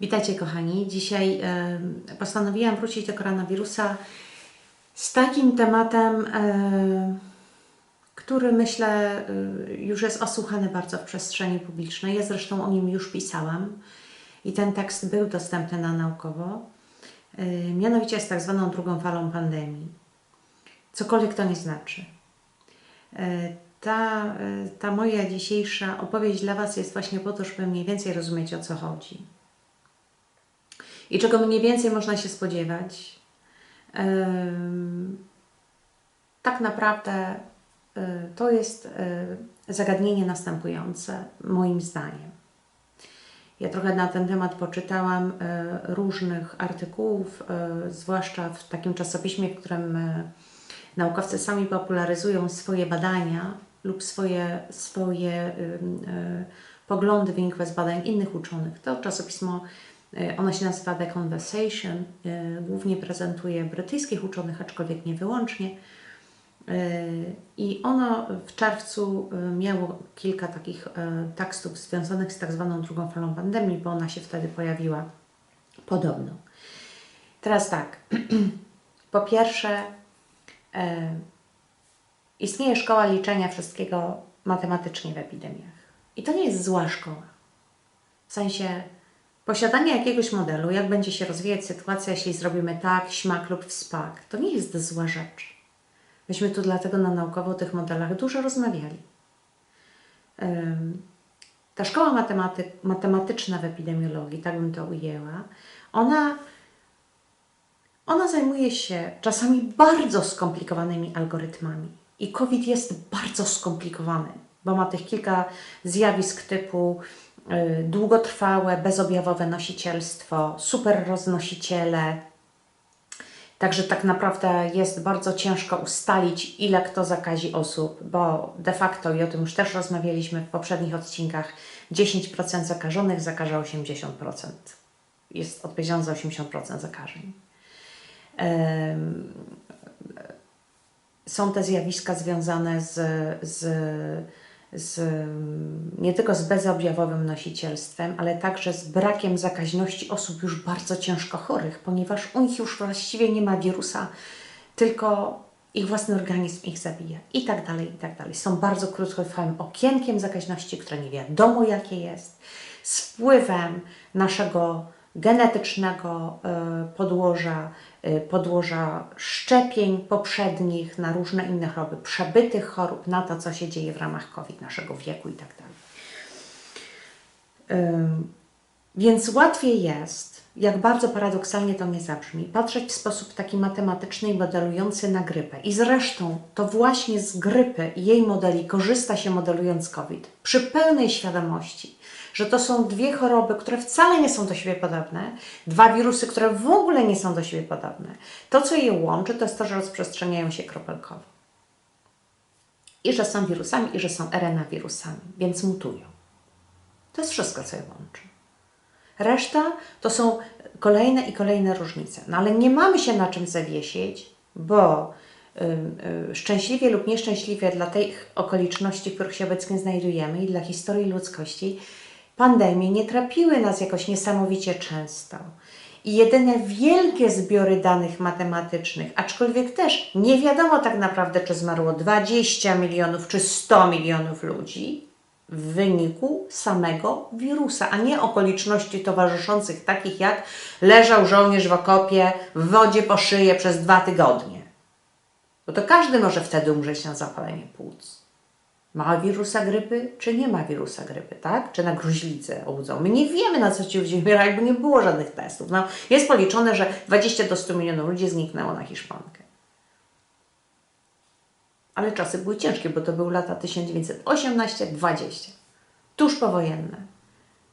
Witajcie kochani. Dzisiaj e, postanowiłam wrócić do koronawirusa z takim tematem, e, który myślę e, już jest osłuchany bardzo w przestrzeni publicznej. Ja zresztą o nim już pisałam i ten tekst był dostępny na naukowo. E, mianowicie z tak zwaną drugą falą pandemii. Cokolwiek to nie znaczy. E, ta, e, ta moja dzisiejsza opowieść dla Was jest właśnie po to, żeby mniej więcej rozumieć o co chodzi. I czego mniej więcej można się spodziewać. Tak naprawdę e, to jest e, zagadnienie następujące, moim zdaniem. Ja trochę na ten temat poczytałam e, różnych artykułów, zwłaszcza w takim czasopiśmie, w którym naukowcy sami popularyzują swoje badania lub swoje, swoje poglądy wynikłe z badań innych uczonych. To czasopismo, e, ono się nazywa The Conversation, e, głównie prezentuje brytyjskich uczonych, aczkolwiek nie wyłącznie. E, I ono w czerwcu miało kilka takich tekstów związanych z tak zwaną drugą falą pandemii, bo ona się wtedy pojawiła podobno. Teraz tak. Po pierwsze, istnieje szkoła liczenia wszystkiego matematycznie w epidemiach. I to nie jest zła szkoła. W sensie posiadanie jakiegoś modelu, jak będzie się rozwijać sytuacja, jeśli zrobimy tak, śmak lub wspak, to nie jest zła rzecz. Myśmy tu dlatego na naukowo o tych modelach dużo rozmawiali. Ta szkoła matematy, matematyczna w epidemiologii, tak bym to ujęła, ona, ona zajmuje się czasami bardzo skomplikowanymi algorytmami. I COVID jest bardzo skomplikowany, bo ma tych kilka zjawisk typu długotrwałe, bezobjawowe nosicielstwo, superroznosiciele, Także tak naprawdę jest bardzo ciężko ustalić, ile kto zakazi osób, bo de facto, i o tym już też rozmawialiśmy w poprzednich odcinkach, 10% zakażonych zakaże 80%. Jest odpowiedzialny za 80% zakażeń. Są te zjawiska związane z, z, z nie tylko z bezobjawowym nosicielstwem, ale także z brakiem zakaźności osób już bardzo ciężko chorych, ponieważ u nich już właściwie nie ma wirusa, tylko ich własny organizm ich zabija i tak dalej, i tak dalej. Są bardzo krótkotrwałym okienkiem zakaźności, które nie wiadomo jakie jest, z wpływem naszego genetycznego e, podłoża, e, podłoża szczepień poprzednich na różne inne choroby, przebytych chorób, na to, co się dzieje w ramach COVID, naszego wieku i tak Więc łatwiej jest, jak bardzo paradoksalnie to nie zabrzmi, patrzeć w sposób taki matematyczny i modelujący na grypę. I zresztą to właśnie z grypy i jej modeli korzysta się modelując COVID, przy pełnej świadomości, że to są dwie choroby, które wcale nie są do siebie podobne, dwa wirusy, które w ogóle nie są do siebie podobne. To, co je łączy, to jest to, że rozprzestrzeniają się kropelkowo. I że są wirusami, i że są RNA wirusami, więc mutują. To jest wszystko, co je łączy. Reszta to są kolejne i kolejne różnice. No ale nie mamy się na czym zawiesić, bo y, szczęśliwie lub nieszczęśliwie dla tych okoliczności, w których się obecnie znajdujemy i dla historii ludzkości, pandemie nie trapiły nas jakoś niesamowicie często. I jedyne wielkie zbiory danych matematycznych, aczkolwiek też nie wiadomo tak naprawdę, czy zmarło 20 milionów czy 100 milionów ludzi, w wyniku samego wirusa, a nie okoliczności towarzyszących, takich jak leżał żołnierz w okopie w wodzie po szyję przez dwa tygodnie. Bo to każdy może wtedy umrzeć na zapalenie płuc. Ma wirusa grypy, czy nie ma wirusa grypy, tak? Czy na gruźlicę obudzą? My nie wiemy, na co ci ludzie umierają, bo nie było żadnych testów. No, jest policzone, że 20 do 100 milionów ludzi zniknęło na Hiszpankę. Ale czasy były ciężkie, bo to były lata 1918-20. Tuż powojenne.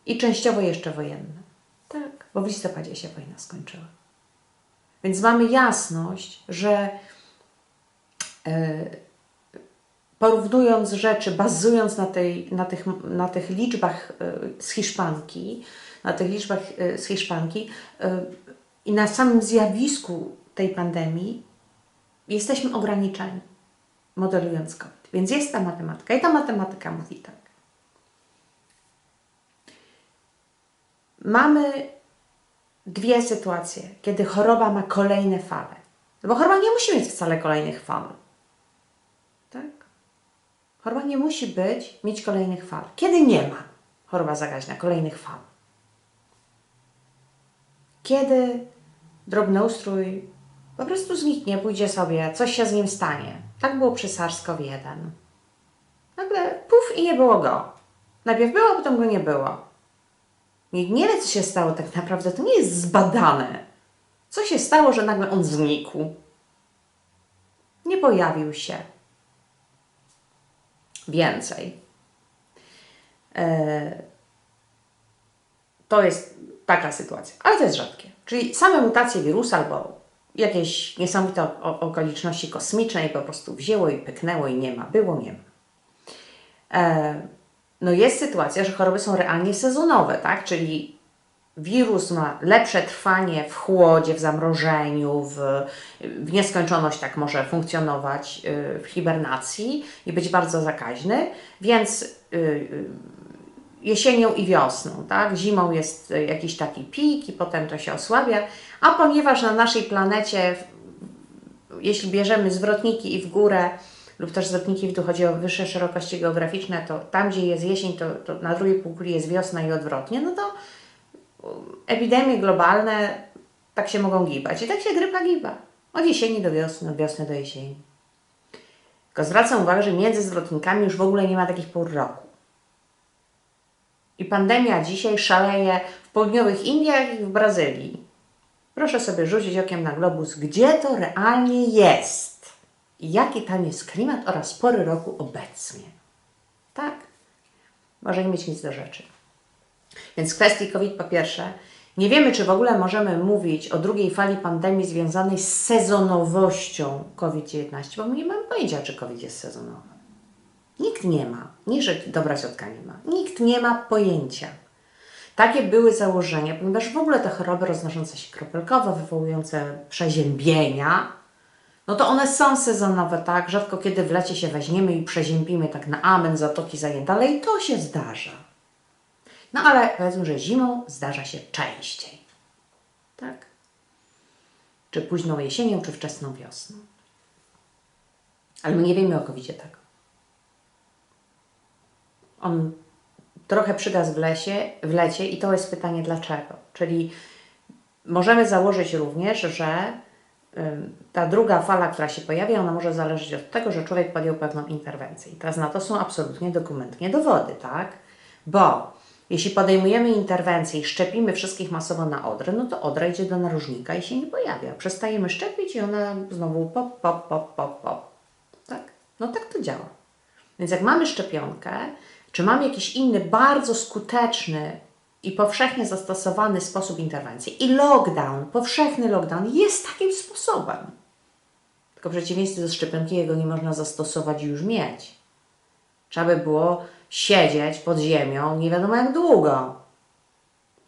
I częściowo jeszcze wojenne. Tak, bo w listopadzie się wojna skończyła. Więc mamy jasność, że e, porównując rzeczy, bazując na, tej, na, tych, na tych liczbach e, z Hiszpanki, na tych liczbach e, z Hiszpanki e, i na samym zjawisku tej pandemii, jesteśmy ograniczeni, modelując COVID. Więc jest ta matematyka i ta matematyka mówi tak. Mamy dwie sytuacje, kiedy choroba ma kolejne fale. No bo choroba nie musi mieć wcale kolejnych fal. Tak? Choroba nie musi być, mieć kolejnych fal. Kiedy nie ma choroba zakaźna kolejnych fal? Kiedy drobnoustrój po prostu zniknie, pójdzie sobie, coś się z nim stanie. Tak było przy SARS-CoV-1. Nagle puf i nie było go. Najpierw było, potem go nie było. Nikt nie wie, co się stało tak naprawdę. To nie jest zbadane. Co się stało, że nagle on znikł? Nie pojawił się. Więcej. E, to jest taka sytuacja, ale to jest rzadkie. Czyli same mutacje wirusa albo jakieś niesamowite okoliczności kosmiczne i po prostu wzięło i pyknęło i nie ma. Było, nie ma. E, no jest sytuacja, że choroby są realnie sezonowe, tak? Czyli wirus ma lepsze trwanie w chłodzie, w zamrożeniu, w, w nieskończoność tak może funkcjonować y, w hibernacji i być bardzo zakaźny, więc y, y, jesienią i wiosną, tak? Zimą jest jakiś taki pik i potem to się osłabia, a ponieważ na naszej planecie jeśli bierzemy zwrotniki i w górę, lub też zwrotniki w dół, chodzi o wyższe szerokości geograficzne, to tam, gdzie jest jesień, to, to na drugiej półkuli jest wiosna i odwrotnie, no to epidemie globalne tak się mogą gibać. I tak się grypa giba. Od jesieni do wiosny, od wiosny do jesieni. Tylko zwracam uwagę, że między zwrotnikami już w ogóle nie ma takich pór roku. I pandemia dzisiaj szaleje w południowych Indiach i w Brazylii. Proszę sobie rzucić okiem na globus, gdzie to realnie jest i jaki tam jest klimat oraz pory roku obecnie. Tak, może nie mieć nic do rzeczy. Więc w kwestii COVID po pierwsze, nie wiemy, czy w ogóle możemy mówić o drugiej fali pandemii związanej z sezonowością COVID-19, bo my nie mamy pojęcia, czy COVID jest sezonowy. Nikt nie ma, nie że dobra ciotka nie ma, nikt nie ma pojęcia. Takie były założenia, ponieważ w ogóle te choroby roznoszące się kropelkowo, wywołujące przeziębienia, no to one są sezonowe, tak? Rzadko kiedy w lecie się weźmiemy i przeziębimy tak na amen, zatoki zajęte, ale i to się zdarza. No ale powiedzmy, że zimą zdarza się częściej. Tak? Czy późną jesienią, czy wczesną wiosną. Ale my nie wiemy o covid tak. On trochę przygasł w lesie, w lecie i to jest pytanie dlaczego. Czyli możemy założyć również, że ta druga fala, która się pojawia, ona może zależeć od tego, że człowiek podjął pewną interwencję. I teraz na to są absolutnie dokumentnie dowody, tak? Bo jeśli podejmujemy interwencję i szczepimy wszystkich masowo na odrę, no to odra idzie do narożnika i się nie pojawia. Przestajemy szczepić i ona znowu pop, pop, pop, pop, pop. Tak? No tak to działa. Więc jak mamy szczepionkę, czy mamy jakiś inny, bardzo skuteczny i powszechnie zastosowany sposób interwencji, i lockdown, powszechny lockdown jest takim sposobem. Tylko w przeciwieństwie do szczepionki jego nie można zastosować i już mieć. Trzeba by było siedzieć pod ziemią nie wiadomo jak długo.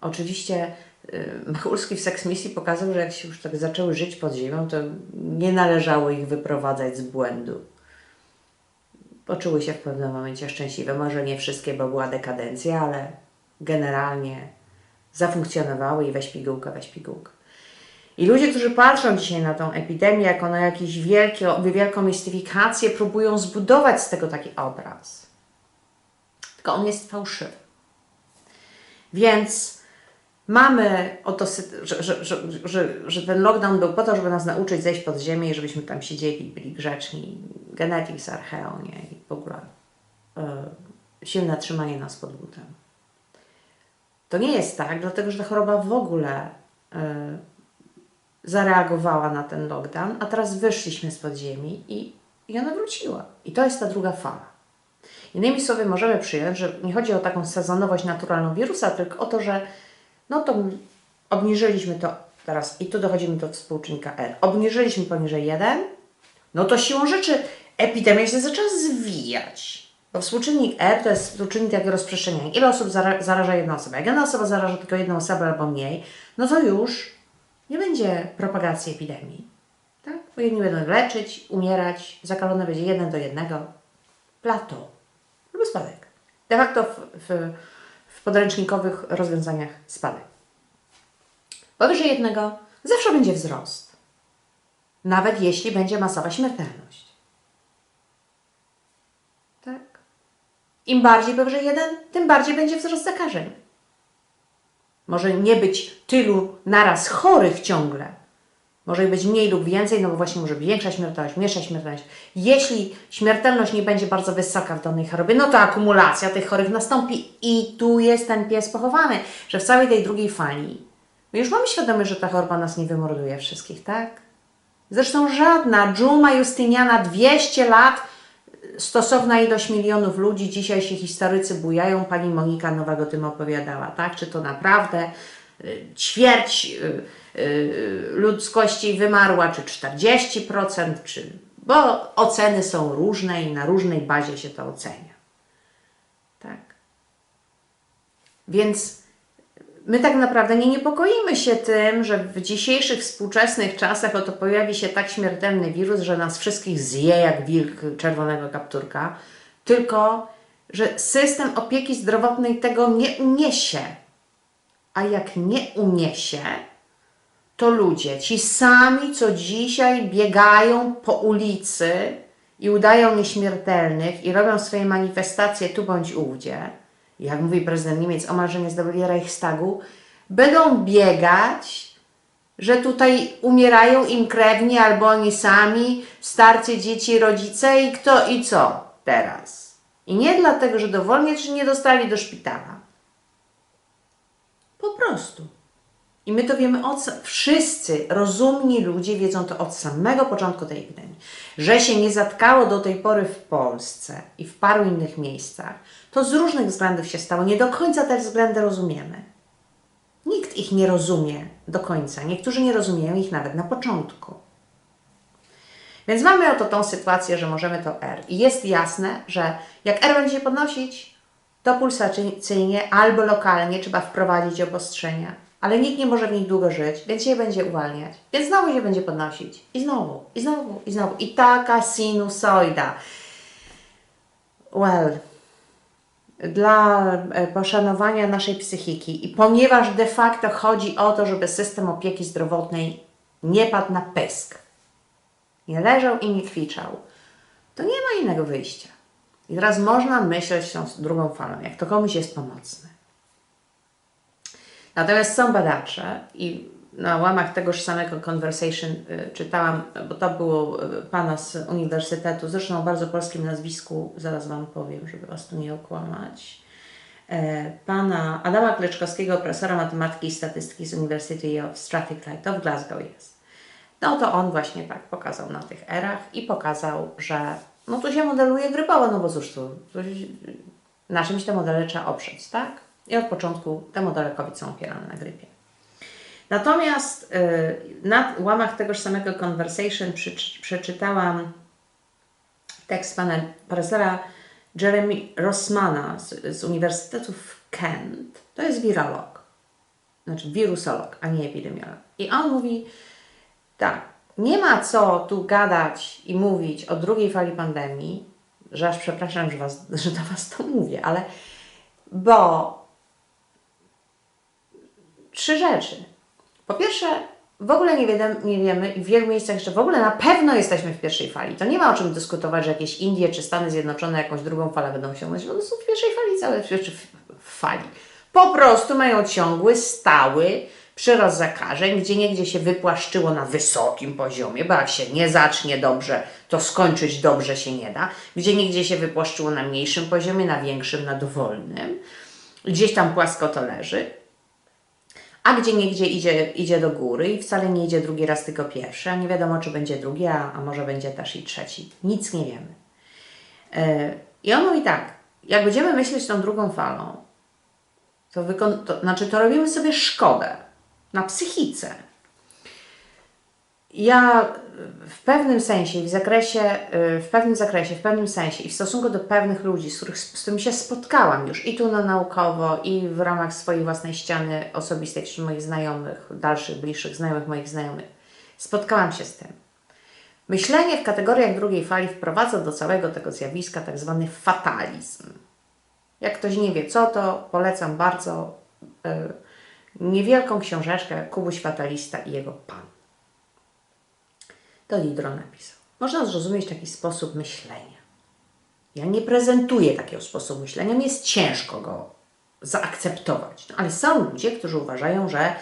Oczywiście yy, Machulski w Sex Misji pokazał, że jak się już tak zaczęły żyć pod ziemią, to nie należało ich wyprowadzać z błędu poczuły się w pewnym momencie szczęśliwe. Może nie wszystkie, bo była dekadencja, ale generalnie zafunkcjonowały i weź pigułkę, weź pigułkę. I ludzie, którzy patrzą dzisiaj na tą epidemię jako na jakąś wielką mistyfikację, próbują zbudować z tego taki obraz. Tylko on jest fałszywy. Więc mamy oto, że, że, że, że, że ten lockdown był po to, żeby nas nauczyć zejść pod ziemię i żebyśmy tam siedzieli, byli grzeczni. Archeo, nie? I w ogóle y, silne trzymanie nas pod butem. To nie jest tak, dlatego że ta choroba w ogóle y, zareagowała na ten lockdown, a teraz wyszliśmy z podziemi i, i ona wróciła. I to jest ta druga fala. Innymi słowy, możemy przyjąć, że nie chodzi o taką sezonowość naturalną wirusa, tylko o to, że no to obniżyliśmy to teraz i tu dochodzimy do współczynnika R. Obniżyliśmy poniżej 1, no to siłą rzeczy epidemia się zaczęła zwijać. Bo współczynnik R to jest współczynnik takiego rozprzestrzeniania. Ile osób zara zaraża jedna osoba? Jak jedna osoba zaraża tylko jedną osobę albo mniej, no to już nie będzie propagacji epidemii. Tak? Bo jedni będą leczyć, umierać, zakalone będzie jeden do jednego. Plato lub spadek. De facto w, w, w podręcznikowych rozwiązaniach spadek. Powyżej jednego zawsze będzie wzrost. Nawet jeśli będzie masowa śmiertelność. Tak? Im bardziej powyżej jeden, tym bardziej będzie wzrost zakażeń. Może nie być tylu naraz chorych ciągle. Może być mniej lub więcej, no bo właśnie może większa śmiertelność, mniejsza śmiertelność. Jeśli śmiertelność nie będzie bardzo wysoka w danej chorobie, no to akumulacja tych chorych nastąpi i tu jest ten pies pochowany, że w całej tej drugiej fali my już mamy świadomość, że ta choroba nas nie wymorduje wszystkich, tak? Zresztą żadna dżuma Justyniana 200 lat stosowna ilość milionów ludzi, dzisiaj się historycy bujają, pani Monika Nowak o tym opowiadała, tak? Czy to naprawdę y, ćwierć y, ludzkości wymarła, czy 40%, czy... bo oceny są różne i na różnej bazie się to ocenia. Tak. Więc my tak naprawdę nie niepokoimy się tym, że w dzisiejszych współczesnych czasach oto pojawi się tak śmiertelny wirus, że nas wszystkich zje jak wilk czerwonego kapturka, tylko że system opieki zdrowotnej tego nie uniesie. A jak nie uniesie, to ludzie, ci sami, co dzisiaj biegają po ulicy i udają nieśmiertelnych i robią swoje manifestacje tu bądź ówdzie, jak mówi prezydent Niemiec, omal, że nie zdobyli Reichstagu, będą biegać, że tutaj umierają im krewni albo oni sami, starcy, dzieci, rodzice i kto i co teraz. I nie dlatego, że dowolnie czy nie dostali do szpitala. Po prostu. I my to wiemy od wszyscy rozumni ludzie wiedzą to od samego początku tej epidemii, że się nie zatkało do tej pory w Polsce i w paru innych miejscach. To z różnych względów się stało. Nie do końca te względy rozumiemy. Nikt ich nie rozumie do końca. Niektórzy nie rozumieją ich nawet na początku. Więc mamy oto tą sytuację, że możemy to R. I jest jasne, że jak R będzie się podnosić, to pulsacyjnie albo lokalnie trzeba wprowadzić obostrzenia. Ale nikt nie może w nich długo żyć, więc się będzie uwalniać. Więc znowu się będzie podnosić. I znowu, i znowu, i znowu. I taka sinusoida. Well, dla e, poszanowania naszej psychiki i ponieważ de facto chodzi o to, żeby system opieki zdrowotnej nie padł na pysk, nie leżał i nie kwiczał, to nie ma innego wyjścia. I teraz można myśleć tą drugą falą, jak to komuś jest pomocne. Natomiast są badacze i na łamach tegoż samego conversation y, czytałam, bo to było y, pana z uniwersytetu, zresztą o bardzo polskim nazwisku, zaraz Wam powiem, żeby Was tu nie okłamać. E, pana Adama Kleczkowskiego, profesora matematyki i statystyki z University of Strathclyde, w Glasgow jest. No to on właśnie tak pokazał na tych erach i pokazał, że no tu się modeluje grypowo, no bo cóż tu na czymś te modele trzeba oprzeć, tak? I od początku te modele COVID są opierane na grypie. Natomiast y, na łamach tegoż samego conversation przeczy- przeczytałam tekst pana profesora Jeremy Rossmana z, z Uniwersytetu w Kent. To jest wirolog, znaczy wirusolog, a nie epidemiolog. I on mówi tak, nie ma co tu gadać i mówić o drugiej fali pandemii, że aż przepraszam, że, was, że do Was to mówię, ale bo trzy rzeczy. Po pierwsze, w ogóle nie, wiemy, nie wiemy i w wielu miejscach jeszcze w ogóle na pewno jesteśmy w pierwszej fali. To nie ma o czym dyskutować, że jakieś Indie czy Stany Zjednoczone jakąś drugą falę będą osiągnąć. One są w pierwszej fali, całe czy w fali. Po prostu mają ciągły, stały przyrost zakażeń, gdzie niegdzie się wypłaszczyło na wysokim poziomie, bo jak się nie zacznie dobrze, to skończyć dobrze się nie da. Gdzie niegdzie się wypłaszczyło na mniejszym poziomie, na większym, na dowolnym. Gdzieś tam płasko to leży a gdzie niegdzie idzie, idzie do góry i wcale nie idzie drugi raz, tylko pierwszy, a nie wiadomo, czy będzie drugi, a, a może będzie też i trzeci. Nic nie wiemy. Yy, I on mówi tak, jak będziemy myśleć tą drugą falą, to, to znaczy to robimy sobie szkodę na psychice. Ja w pewnym sensie, w zakresie, y, w pewnym zakresie, w pewnym sensie i w stosunku do pewnych ludzi, z, których, z którymi się spotkałam już i tu na naukowo, i w ramach swojej własnej ściany osobistej, czy moich znajomych, dalszych, bliższych znajomych moich znajomych, spotkałam się z tym. Myślenie w kategoriach drugiej fali wprowadza do całego tego zjawiska tak zwany fatalizm. Jak ktoś nie wie co to, polecam bardzo. y, niewielką książeczkę Kubuś Fatalista i jego pan. To Diderot napisał. Można zrozumieć taki sposób myślenia. Ja nie prezentuję takiego sposobu myślenia, mi jest ciężko go zaakceptować. No, ale są ludzie, którzy uważają, że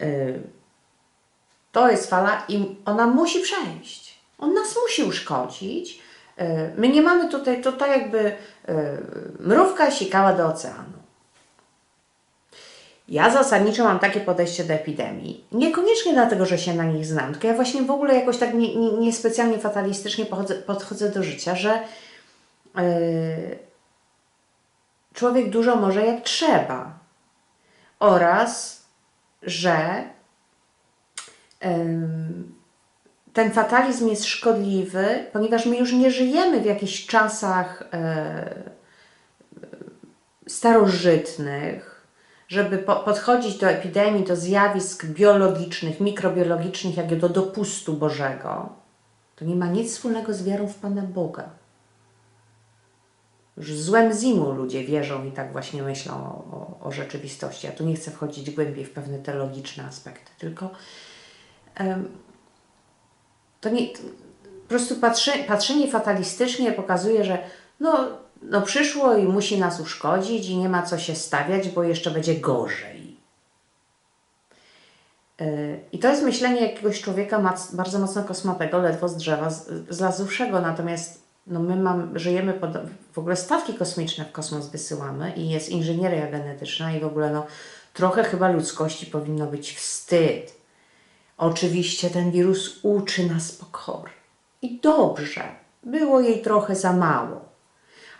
yy, to jest fala i ona musi przejść. On nas musi uszkodzić. Yy, my nie mamy tutaj, to tak jakby yy, mrówka sikała do oceanu. Ja zasadniczo mam takie podejście do epidemii. Niekoniecznie dlatego, że się na nich znam, tylko ja właśnie w ogóle jakoś tak niespecjalnie nie, nie fatalistycznie podchodzę, podchodzę do życia, że yy, człowiek dużo może jak trzeba. Oraz, że yy, ten fatalizm jest szkodliwy, ponieważ my już nie żyjemy w jakichś czasach yy, starożytnych, żeby po, podchodzić do epidemii, do zjawisk biologicznych, mikrobiologicznych, jak do dopustu Bożego, to nie ma nic wspólnego z wiarą w Pana Boga. Już złem zimu ludzie wierzą i tak właśnie myślą o, o, o rzeczywistości. Ja tu nie chcę wchodzić głębiej w pewne teologiczne aspekty, tylko um, to nie, po prostu patrzy, patrzenie fatalistycznie pokazuje, że no, no przyszło i musi nas uszkodzić i nie ma co się stawiać, bo jeszcze będzie gorzej. Yy, I to jest myślenie jakiegoś człowieka bardzo mocno kosmatego, ledwo z drzewa zlazłszego, natomiast no my mam, żyjemy pod, w ogóle statki kosmiczne w kosmos wysyłamy i jest inżynieria genetyczna i w ogóle no trochę chyba ludzkości powinno być wstyd. Oczywiście ten wirus uczy nas pokory. I dobrze, było jej trochę za mało.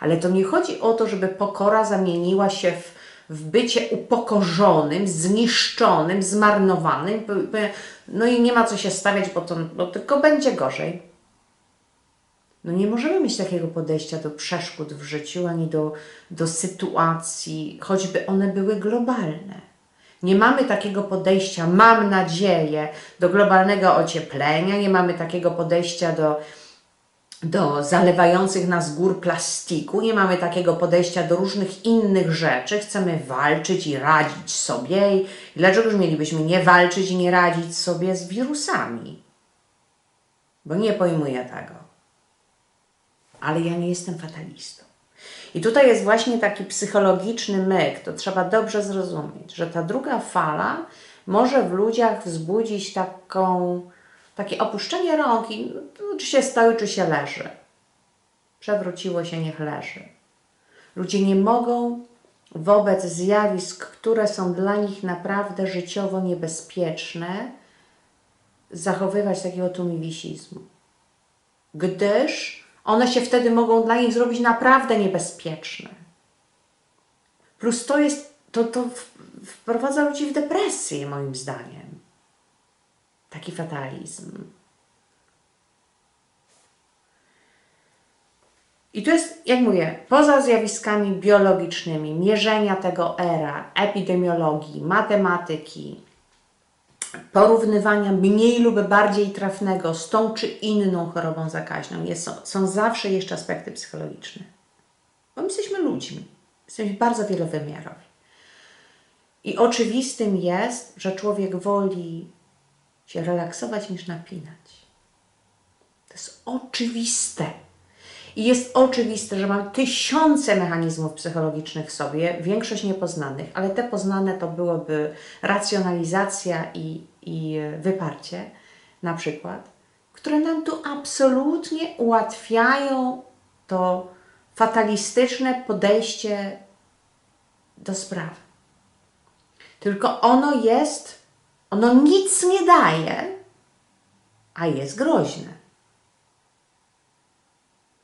Ale to nie chodzi o to, żeby pokora zamieniła się w, w bycie upokorzonym, zniszczonym, zmarnowanym. No i nie ma co się stawiać, bo, to, bo tylko będzie gorzej. No nie możemy mieć takiego podejścia do przeszkód w życiu, ani do, do sytuacji, choćby one były globalne. Nie mamy takiego podejścia, mam nadzieję, do globalnego ocieplenia, nie mamy takiego podejścia do, do zalewających nas gór plastiku, nie mamy takiego podejścia do różnych innych rzeczy. Chcemy walczyć i radzić sobie. I dlaczegoż mielibyśmy nie walczyć i nie radzić sobie z wirusami? Bo nie pojmuję tego. Ale ja nie jestem fatalistą. I tutaj jest właśnie taki psychologiczny myk, to trzeba dobrze zrozumieć, że ta druga fala może w ludziach wzbudzić taką takie opuszczenie rąk i no, czy się stoi, czy się leży. Przewróciło się, niech leży. Ludzie nie mogą wobec zjawisk, które są dla nich naprawdę życiowo niebezpieczne, zachowywać takiego tumiwisizmu. Gdyż one się wtedy mogą dla nich zrobić naprawdę niebezpieczne. Plus to jest, to, to wprowadza ludzi w depresję, moim zdaniem taki fatalizm. I to jest, jak mówię, poza zjawiskami biologicznymi, mierzenia tego era, epidemiologii, matematyki, porównywania mniej lub bardziej trafnego z tą czy inną chorobą zakaźną, jest, są, zawsze jeszcze aspekty psychologiczne. Bo my jesteśmy ludźmi, jesteśmy bardzo wielowymiarowi. I oczywistym jest, że człowiek woli się relaksować niż napinać. To jest oczywiste. I jest oczywiste, że mam tysiące mechanizmów psychologicznych w sobie, większość niepoznanych, ale te poznane to byłoby racjonalizacja i, i wyparcie, na przykład, które nam tu absolutnie ułatwiają to fatalistyczne podejście do sprawy. Tylko ono jest ono nic nie daje, a jest groźne.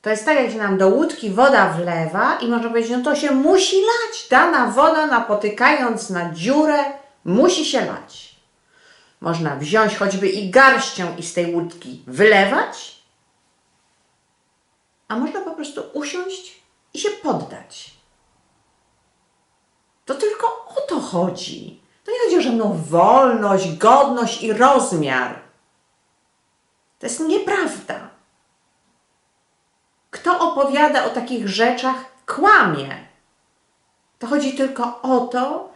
To jest tak, jak się nam do łódki woda wlewa i można powiedzieć, no to się musi lać. Dana woda napotykając na dziurę musi się lać. Można wziąć choćby i garścią i z tej łódki wylewać, a można po prostu usiąść i się poddać. To tylko o to chodzi. To nie chodzi o żadną wolność, godność i rozmiar. To jest nieprawda. Kto opowiada o takich rzeczach, kłamie. To chodzi tylko o to,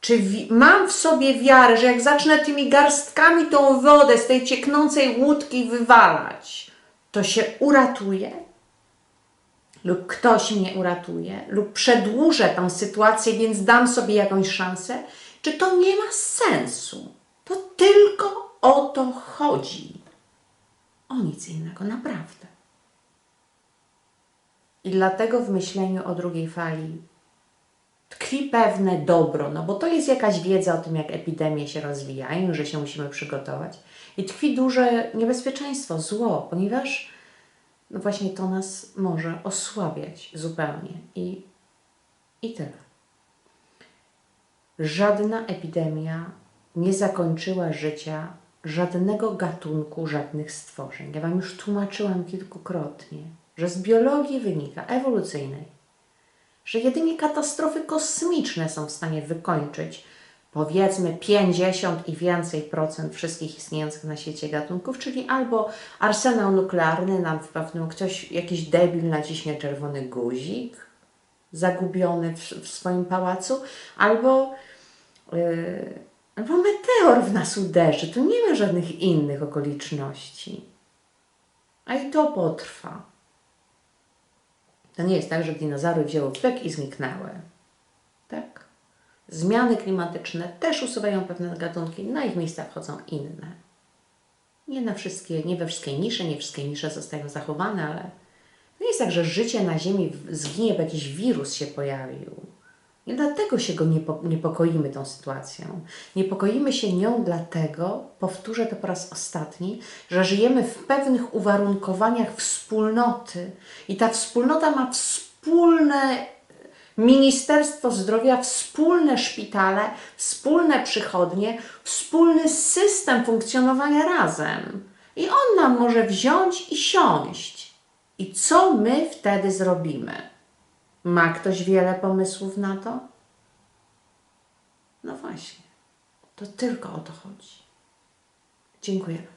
Czy mam w sobie wiarę, że jak zacznę tymi garstkami tą wodę z tej cieknącej łódki wywalać, to się uratuje? Lub ktoś mnie uratuje, lub przedłużę tą sytuację, więc dam sobie jakąś szansę? Czy to nie ma sensu? To tylko o to chodzi. O nic innego, naprawdę. I dlatego w myśleniu o drugiej fali tkwi pewne dobro, no bo to jest jakaś wiedza o tym, jak epidemie się rozwijają, że się musimy przygotować. I tkwi duże niebezpieczeństwo, zło, ponieważ no właśnie to nas może osłabiać zupełnie. I, i tyle. Żadna epidemia nie zakończyła życia żadnego gatunku, żadnych stworzeń. Ja Wam już tłumaczyłam kilkukrotnie, że z biologii wynika, ewolucyjnej, że jedynie katastrofy kosmiczne są w stanie wykończyć powiedzmy 50 i więcej procent wszystkich istniejących na świecie gatunków, czyli albo arsenał nuklearny nam w pewnym, ktoś, jakiś debil naciśnie czerwony guzik, zagubiony w, w swoim pałacu, albo, yy, albo meteor w nas uderzy. Tu nie ma żadnych innych okoliczności. A i to potrwa. To nie jest tak, że dinozaury wzięły pyk i zniknęły. Tak? Zmiany klimatyczne też usuwają pewne gatunki, na ich miejsca wchodzą inne. Nie na wszystkie, nie we wszystkie nisze, nie wszystkie nisze zostają zachowane, ale nie jest tak, że życie na Ziemi zginie, bo jakiś wirus się pojawił. Nie dlatego się go niepo, niepokoimy tą sytuacją. Niepokoimy się nią dlatego, powtórzę to po raz ostatni, że żyjemy w pewnych uwarunkowaniach wspólnoty i ta wspólnota ma wspólne Ministerstwo Zdrowia, wspólne szpitale, wspólne przychodnie, wspólny system funkcjonowania razem. I on nam może wziąć i siąść. I co my wtedy zrobimy? Ma ktoś wiele pomysłów na to? No właśnie, to tylko o to chodzi. Dziękuję.